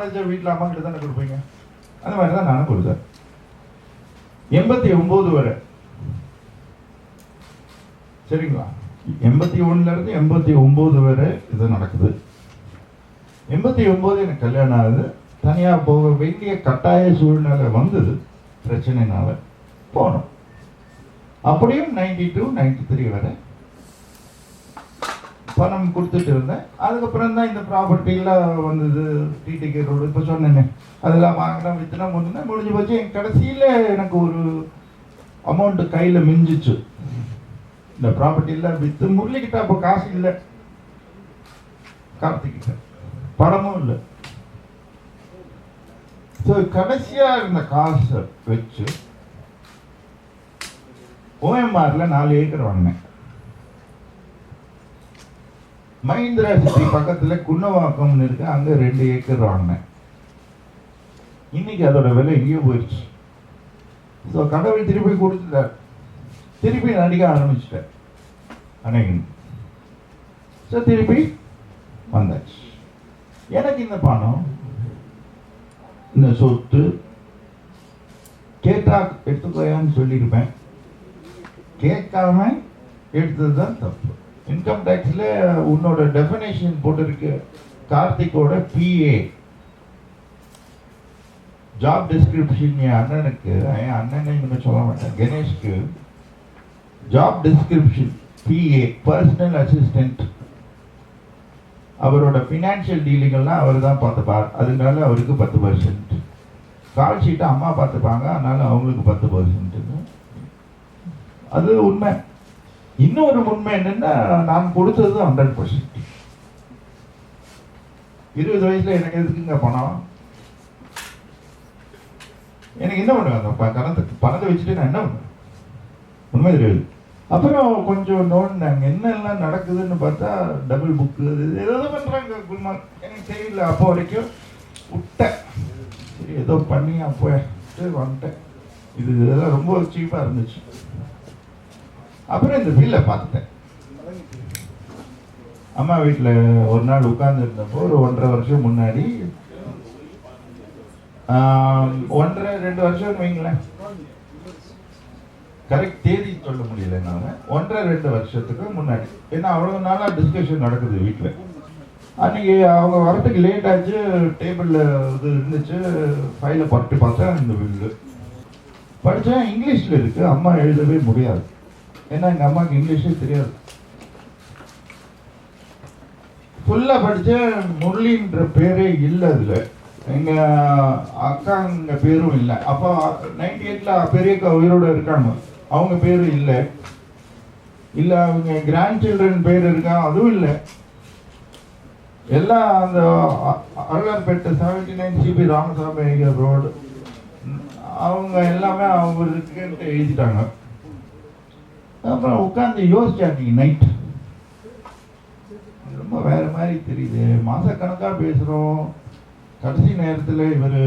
சம்பாதிச்ச வீட்டில் அம்மா கிட்ட தானே கொடுப்பீங்க? அந்த மாதிரி தான் நானும் கொடுத்தேன். எண்பத்தி ஒன்பது வரை. சரிங்களா? எண்பத்தி ஒண்ணுல இருந்து எண்பத்தி ஒன்பது வரை இது நடக்குது. எண்பத்தி ஒன்பது எனக்கு கல்யாணம் ஆகுது. தனியா போக வேண்டிய கட்டாய சூழ்நிலை வந்தது. பிரச்சனைனால போனோம். அப்படியும் நைன்டி டூ நைன்டி த்ரீ வரை பணம் கொடுத்துட்டு இருந்தேன். அதுக்கப்புறம் தான் இந்த ப்ராப்பர்ட்டிலாம் வந்தது டிடிகே ரோடு இப்போ சொன்னேனே. அதெல்லாம் வாங்கினா வித்துனா முடிஞ்சேன் முடிஞ்சு போச்சு. என் கடைசியில் எனக்கு ஒரு அமௌண்ட்டு கையில் மிஞ்சிச்சு. இந்த ப்ராப்பர்ட்டியில் விற்று முரளிக்கிட்ட அப்போ காசு இல்லை. கார்த்திக்கிட்ட. பணமும் இல்லை. ஸோ கடைசியாக இருந்த காசை வச்சு ஓஎம்ஆரில் நாலு ஏக்கர் வாங்கினேன். மஹிந்திரா சிட்டி பக்கத்துல குன்னவாக்கம்னு இருக்கு. அங்க ரெண்டு ஏக்கர் வாங்கினேன் இன்னைக்கு அதோட விலை எங்கேயோ போயிடுச்சு. ஸோ கடவுள் திருப்பி கொடுத்துட்டார். திருப்பி நடிக்க ஆரம்பிச்சிட்டேன் அன்னைக்கு ஸோ திருப்பி வந்தாச்சு. எனக்கு இந்த பணம் இந்த சொத்து கேட்டா எடுத்துக்கோயான்னு சொல்லியிருப்பேன். கேட்காம எடுத்தது தான் தப்பு. இன்கம் டேக்ஸில் உன்னோட டெஃபினேஷன் போட்டிருக்கு. கார்த்திக்கோட பிஏ ஜாப் டிஸ்கிரிப்ஷன் என் அண்ணனுக்கு என் அண்ணனை இன்னும் சொல்ல மாட்டேன். கணேஷ்க்கு job description PA personal assistant அவரோட ஃபினான்ஷியல் டீலிங்கெல்லாம் அவர் தான் பார்த்துப்பார். அதனால அவருக்கு பத்து பர்சன்ட் கால் ஷீட்டை அம்மா பார்த்துப்பாங்க அதனால அவங்களுக்கு பத்து பர்சன்ட்டுன்னு அது உண்மை. இன்னொரு உண்மை என்னன்னா நான் கொடுத்தது ஹண்ட்ரட் பர்சன்ட் இருபது வயசுல எனக்கு எதுக்குங்க பணம்? எனக்கு என்ன பண்ணுவேன் அந்த ப- பணத்தை பணத்தை வச்சுட்டு நான் என்ன பண்ணுவேன் உண்மை தெரியாது. அப்புறம் கொஞ்சம் நோண்டினாங்க என்னெல்லாம் நடக்குதுன்னு பார்த்தா டபுள் புக்கு ஏதோ பண்ணுறாங்க குல்மார் எனக்கு தெரியல அப்போ வரைக்கும் விட்டேன். சரி ஏதோ பண்ணி அப்போ வந்துட்டேன். இது இதெல்லாம் ரொம்ப சீப்பாக இருந்துச்சு. அப்புறம் இந்த பில்லை பார்த்துட்டேன். அம்மா வீட்டில் ஒரு நாள் உட்கார்ந்து இருந்தப்போ ஒரு ஒன்றரை வருஷம் முன்னாடி ஒன்றரை ரெண்டு வருஷம் வைங்களேன். கரெக்ட் தேதி சொல்ல முடியல என்னால். ஒன்றரை ரெண்டு வருஷத்துக்கு முன்னாடி. ஏன்னா அவ்வளோ நாளாக டிஸ்கஷன் நடக்குது வீட்டில் அன்றைக்கி அவங்க வரத்துக்கு லேட் ஆச்சு டேபிளில் இது இருந்துச்சு ஃபைலை பட்டு பார்த்தா இந்த பில்லு படித்தேன் இங்கிலீஷில் இருக்குது அம்மா எழுதவே முடியாது. ஏன்னா எங்கள் அம்மாவுக்கு இங்கிலீஷே தெரியாது. ஃபுல்லாக படித்தேன் முரளின்ற பேரே இல்லை அதில். எங்கள் அக்காங்க பேரும் இல்லை. அப்போ நைன்டி எயிட்டில் பெரியக்கா உயிரோட இருக்காங்க. அவங்க பேரும் இல்லை. இல்லை அவங்க கிராண்ட் சில்ட்ரன் பேர் இருக்கா? அதுவும் இல்லை. எல்லாம் அந்த Arularpettai seventy nine C P Ramaswamy Iyer road அவங்க எல்லாமே அவங்களுக்கு எழுதிட்டாங்க. அப்புறம் உட்காந்து யோசிச்சாங்க நைட் ரொம்ப வேற மாதிரி தெரியுது. மாதக்கணக்காக பேசுகிறோம் கடைசி நேரத்தில் இவர்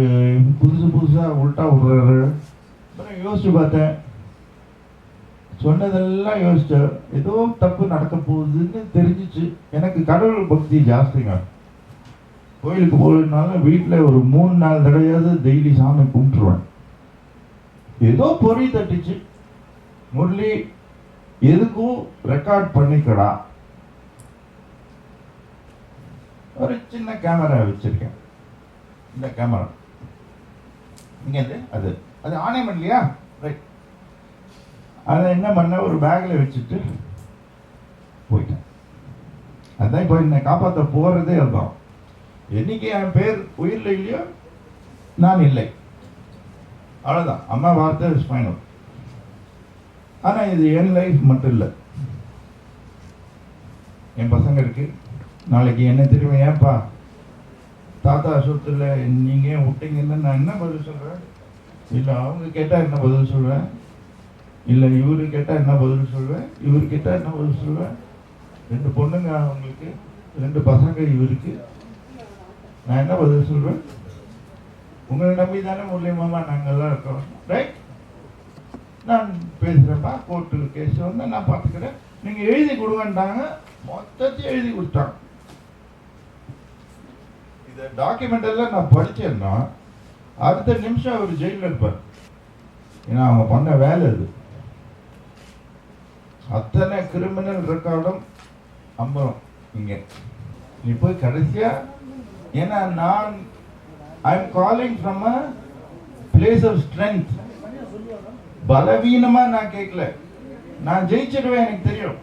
புதுசு புதுசாக உல்ட்டா விடுறாரு. அப்புறம் யோசிச்சு பார்த்தேன். சொன்னதெல்லாம் யோசித்தேன் ஏதோ தப்பு நடக்க போகுதுன்னு தெரிஞ்சிச்சு. எனக்கு கடவுள் பக்தி ஜாஸ்திங்க. கோயிலுக்கு போகிறதுனால வீட்டில் ஒரு மூணு நாலு தடவையாவது டெய்லி சாமி கும்பிட்டுருவேன். ஏதோ பொறி தட்டுச்சு. முரளி எதுக்கும் ரெக்கார்ட் பண்ணிக்கடா. ஒரு சின்ன கேமரா வச்சிருக்கேன். இந்த கேமரா இங்க அது. அது ஆணையம் பண்ணலையா ரைட் அதை என்ன பண்ண? ஒரு பேக்கில் வச்சுட்டு போயிட்டேன். அதான் இப்போ என்னை காப்பாற்ற போகிறதே அதுதான். என்னைக்கு என் பேர் உயிரில் இல்லையோ? நான் இல்லை. அவ்வளோதான் அம்மா வார்த்தை ஃபைனல் ஆனால் இது என் லைஃப் மட்டும் இல்லை. என் பசங்க இருக்கு. நாளைக்கு என்ன திரும்ப ஏன்பா? தாத்தா சொத்துல நீங்க ஏன் விட்டீங்கன்னு நான் என்ன பதில் சொல்றேன்? இல்லை அவங்க கேட்டால் என்ன பதில் சொல்வேன் இல்லை இவரு கேட்டால் என்ன பதில் சொல்வேன் இவரு கேட்டால் என்ன பதில் சொல்வேன் ரெண்டு பொண்ணுங்க அவங்களுக்கு ரெண்டு பசங்க இவருக்கு. நான் என்ன பதில் சொல்வேன் உங்களை நம்பி தானே மூலியமாமா நாங்கெல்லாம் இருக்கோம். ரைட் நான் பேசுகிறப்பா கோர்ட்டு கேஸ் வந்து நான் பார்த்துக்கிறேன் நீங்கள் எழுதி கொடுங்கன்றாங்க. மொத்தத்தையும் எழுதி கொடுத்தாங்க இதை இந்த டாக்குமெண்ட் எல்லாம் நான் படித்தேன்னா அடுத்த நிமிஷம் அவர் ஜெயிலில் இருப்பார். ஏன்னா அவங்க பண்ண வேலை இது அத்தனை கிரிமினல் ரெக்கார்டும் அம்பலம் இங்கே. நீ போய் கடைசியாக ஏன்னா நான் I am calling from a place of strength பலவீனமா நான் கேட்கல நான் ஜெயிச்சிடுவேன் எனக்கு தெரியும்.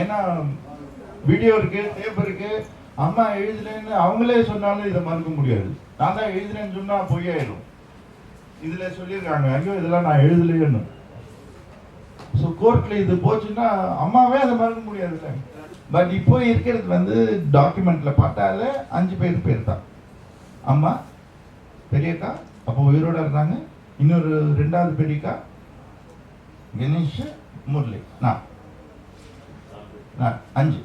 ஏன்னா வீடியோ இருக்கு டேப் இருக்கு. அம்மா எழுதலைன்னு அவங்களே சொன்னாலும் இதை மறுக்க முடியாது. நான் தான் எழுதுனேன்னு சொன்னா பொய்யாயிடும். இதுல சொல்லியிருக்காங்க ஐயோ இதெல்லாம் நான் எழுதலையேன்னு. ஸோ கோர்ட்டில் இது போச்சுன்னா அம்மாவே அதை மறக்க முடியாதுல்ல. பட் இப்போ இருக்கிறது வந்து டாக்குமெண்ட்ல பார்த்தால அஞ்சு பேர் பேர் தான். அம்மா பெரியக்கா அப்போ உயிரோட இருந்தாங்க. இன்னொரு ரெண்டாவது பெரியக்கா கணேஷ் முரளி நான் நான் அஞ்சு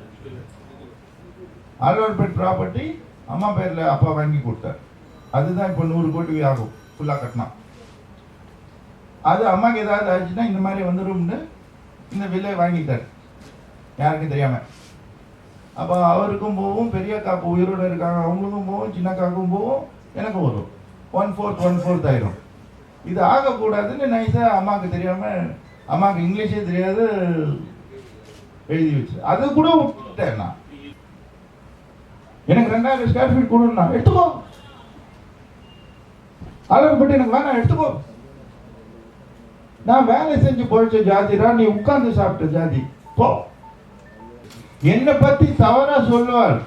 ஆழ்வார்பேட் ப்ராப்பர்ட்டி அம்மா பேரில் அப்பா வாங்கி கொடுத்தார் அதுதான் இப்போ நூறு கோடி ஆகும் ஃபுல்லாக கட்டினா அது அம்மாவுக்கு ஏதாவது ஆச்சுன்னா இந்த மாதிரி வந்துடும்னு இந்த வில்லை வாங்கிட்டார் யாருக்கும் தெரியாம அப்போ அவருக்கும் போகும் பெரிய காப்பு உயிரோட இருக்காங்க அவங்களுக்கும் போகும் சின்ன காக்கும் போகும் எனக்கும் வரும் ஒன் ஃபோர்த் ஒன் ஃபோர்த் ஆயிரும் இது ஆகக்கூடாதுன்னு நைஸாக அம்மாவுக்கு தெரியாம அம்மாவுக்கு இங்கிலீஷே தெரியாது. எழுதி வச்சு. அது கூட விட்டுட்டேன் நான் எனக்கு ரெண்டாயிரம் ஸ்கொயர் ஃபீட் கொடுன்னா எடுத்துக்கோ. அளவு பட்டு எனக்கு வேணாம் எடுத்துக்கோ. நான் வேலை செஞ்சு பொழைச்ச ஜாதிரா நீ உட்கார்ந்து சாப்பிட்ட ஜாதி. போ. என்னை பத்தி தவறா சொல்லுவார்.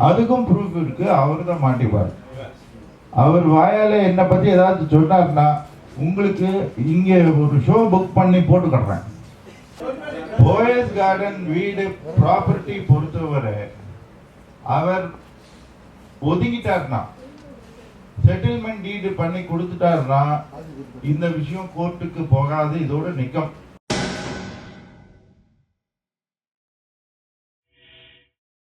அதுக்கும் ப்ரூஃப் இருக்கு அவர் தான் மாட்டிப்பார். அவர் வாயால என்னை பத்தி ஏதாவது சொன்னார்னா உங்களுக்கு இங்கே ஒரு ஷோ புக் பண்ணி போட்டு கட்டுறேன். போயஸ் கார்டன் வீடு ப்ராப்பர்ட்டி பொறுத்தவரை அவர் ஒதுங்கிட்டார்னா செட்டில்மெண்ட் டீடு பண்ணி கொடுத்துட்டாருன்னா இந்த விஷயம் கோர்ட்டுக்கு போகாது இதோட நிக்கம்